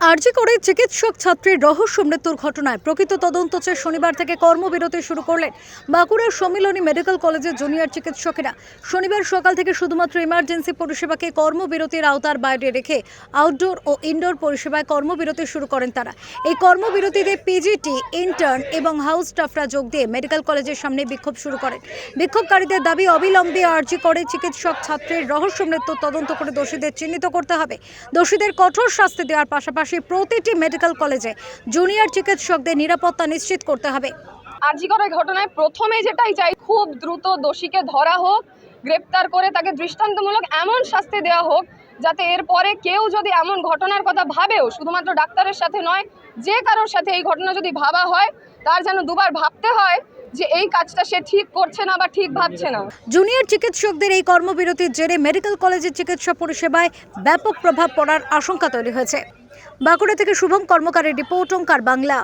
আরজি করে চিকিৎসক ছাত্রীর রহস্য মৃত্যুর ঘটনায় প্রকৃত তদন্ত চেয়ে শনিবার থেকে কর্মবিরতি শুরু করলেন বাঁকুড়ার সম্মিলনী মেডিকেল কলেজের জুনিয়র চিকিৎসকেরা। শনিবার সকাল থেকে শুধুমাত্র ইমার্জেন্সি পরিষেবাকে কর্মবিরতির আওতার বাইরে রেখে আউটডোর ও ইনডোর পরিষেবায় কর্মবিরতি শুরু করেন তারা। এই কর্মবিরতিতে পিজিটি ইন্টার্ন এবং হাউস স্টাফরা যোগ দিয়ে মেডিকেল কলেজের সামনে বিক্ষোভ শুরু করেন। বিক্ষোভকারীদের দাবি অবিলম্বে আরজি করে চিকিৎসক ছাত্রীর রহস্য মৃত্যুর তদন্ত করে দোষীদের চিহ্নিত করতে হবে। দোষীদের কঠোর শাস্তি দেওয়ার পাশাপাশি প্রতিটি মেডিকেল কলেজে জুনিয়র চিকিৎসকদের নিরাপত্তা নিশ্চিত করতে হবে। আরজিকরের ঘটনায় প্রথমে যেটাই চাই খুব দ্রুত দোষীকে ধরা হোক গ্রেপ্তার করে তাকে দৃষ্টান্তমূলক এমন শাস্তি দেওয়া হোক যাতে এরপরে কেউ যদি এমন ঘটনার কথা ভাবেও শুধুমাত্র ডাক্তারের সাথে নয় যে কারোর সাথে এই ঘটনা যদি ভাবা হয় তার যেন দুবার ভাবতে হয় যে এই কাজটা সে ঠিক করছে না বা ঠিক ভাবছে না। জুনিয়র চিকিৎসকদের এই কর্মবিরতির জেরে মেডিকেল কলেজের চিকিৎসা পরিষেবায় ব্যাপক প্রভাব পড়ার আশঙ্কা তৈরি হয়েছে। বাঁকুড়া থেকে শুভম কর্মকারের রিপোর্ট ওঙ্কার বাংলা।